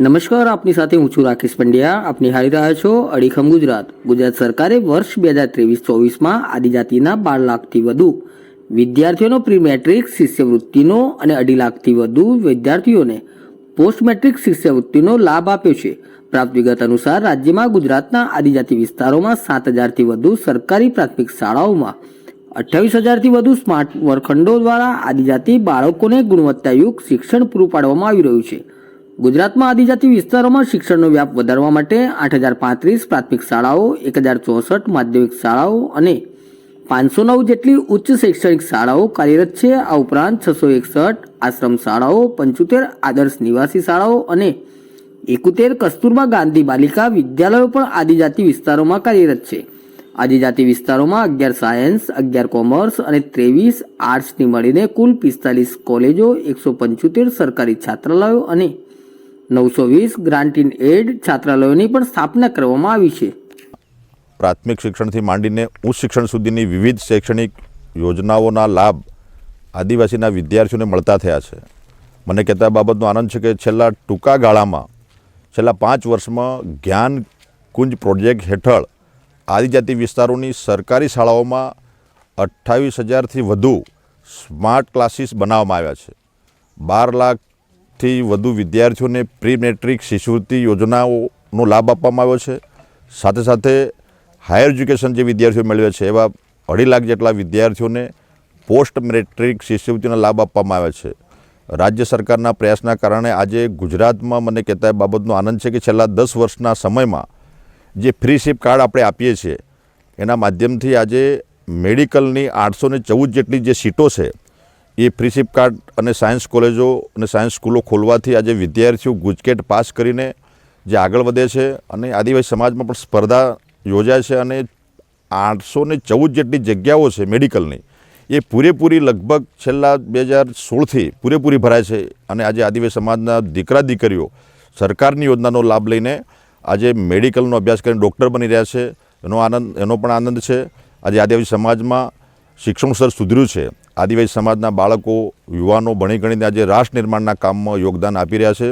નમસ્કાર, આપની સાથે હું છું રાકેશ પંડ્યા. આપની હારી રહ્યા છો અડીખમ ગુજરાત. ગુજરાત સરકારે વર્ષ બે હજાર ત્રેવીસ ચોવીસમાં આદિજાતિના બાર લાખથી વધુ વિદ્યાર્થીઓનો પ્રી મેટ્રિક શિષ્યવૃત્તિનો અને અઢી લાખથી વધુ વિદ્યાર્થીઓને પોસ્ટ મેટ્રિક શિષ્યવૃત્તિનો લાભ આપ્યો છે. પ્રાપ્ત વિગત અનુસાર, રાજ્યમાં ગુજરાતના આદિજાતિ વિસ્તારોમાં સાત હજારથી વધુ સરકારી પ્રાથમિક શાળાઓમાં અઠ્યાવીસ હજારથી વધુ સ્માર્ટ વર્ગખંડો દ્વારા આદિજાતિ બાળકોને ગુણવત્તાયુક્ત શિક્ષણ પૂરું પાડવામાં આવી રહ્યું છે. ગુજરાતમાં આદિજાતિ વિસ્તારોમાં શિક્ષણનો વ્યાપ વધારવા માટે આઠ હજાર પાંત્રીસ પ્રાથમિક શાળાઓ, એક હજાર ચોસઠ માધ્યમિક શાળાઓ અને પાંચસો નવ જેટલી ઉચ્ચ શૈક્ષણિક શાળાઓ કાર્યરત છે. આ ઉપરાંત છસો એકસઠ આશ્રમ શાળાઓ, પંચોતેર આદર્શ નિવાસી શાળાઓ અને એકોતેર કસ્તુરબા ગાંધી બાલિકા વિદ્યાલયો પણ આદિજાતિ વિસ્તારોમાં કાર્યરત છે. આદિજાતિ વિસ્તારોમાં અગિયાર સાયન્સ, અગિયાર કોમર્સ અને ત્રેવીસ આર્ટ્સની મળીને કુલ પિસ્તાલીસ કોલેજો, એકસો પંચોતેર સરકારી છાત્રાલયો અને નવસો વીસ ગ્રાન્ટ ઇન એડ છાત્રાલયોની પણ સ્થાપના કરવામાં આવી છે. પ્રાથમિક શિક્ષણથી માંડીને ઉચ્ચ શિક્ષણ સુધીની વિવિધ શૈક્ષણિક યોજનાઓના લાભ આદિવાસીના વિદ્યાર્થીઓને મળતા થયા છે. મને કહેતા બાબતનો આનંદ છે કે છેલ્લા ટૂંકા ગાળામાં, છેલ્લા પાંચ વર્ષમાં જ્ઞાન કુંજ પ્રોજેક્ટ હેઠળ આદિજાતિ વિસ્તારોની સરકારી શાળાઓમાં અઠ્ઠાવીસ હજારથી વધુ સ્માર્ટ ક્લાસીસ બનાવવામાં આવ્યા છે. બાર લાખથી વધુ વિદ્યાર્થીઓને પ્રી મેટ્રિક શિષ્યવૃત્તિ યોજનાઓનો લાભ આપવામાં આવ્યો છે. સાથે સાથે હાયર એજ્યુકેશન જે વિદ્યાર્થીઓ મેળવે છે, એવા અઢી લાખ જેટલા વિદ્યાર્થીઓને પોસ્ટ મેટ્રિક શિષ્યવૃત્તિના લાભ આપવામાં આવે છે. રાજ્ય સરકારના પ્રયાસના કારણે આજે ગુજરાતમાં મને કહેતા બાબતનો આનંદ છે કે છેલ્લા દસ વર્ષના સમયમાં જે ફ્રી શિપ કાર્ડ આપણે આપીએ છીએ, એના માધ્યમથી આજે મેડિકલની આઠસો ને ચૌદ જેટલી જે સીટો છે એ ફ્રી શિપ કાર્ડ અને સાયન્સ કોલેજો અને સાયન્સ સ્કૂલો ખોલવાથી આજે વિદ્યાર્થીઓ ગુજકેટ પાસ કરીને જે આગળ વધે છે અને આદિવાસી સમાજમાં પણ સ્પર્ધા યોજાય છે અને આઠસો ને ચૌદ જેટલી જગ્યાઓ છે મેડિકલની, એ પૂરેપૂરી લગભગ છેલ્લા બે હજાર સોળથી પૂરેપૂરી ભરાય છે અને આજે આદિવાસી સમાજના દીકરા દીકરીઓ સરકારની યોજનાનો લાભ લઈને આજે મેડિકલનો અભ્યાસ કરીને ડૉક્ટર બની રહ્યા છે. એનો આનંદ, એનો પણ આનંદ છે. આજે આદિવાસી સમાજમાં શિક્ષણ સ્તર સુધર્યું છે. આદિવાસી સમાજના બાળકો યુવાનો ભણી ગણીને આજે રાષ્ટ્ર નિર્માણના કામમાં યોગદાન આપી રહ્યા છે.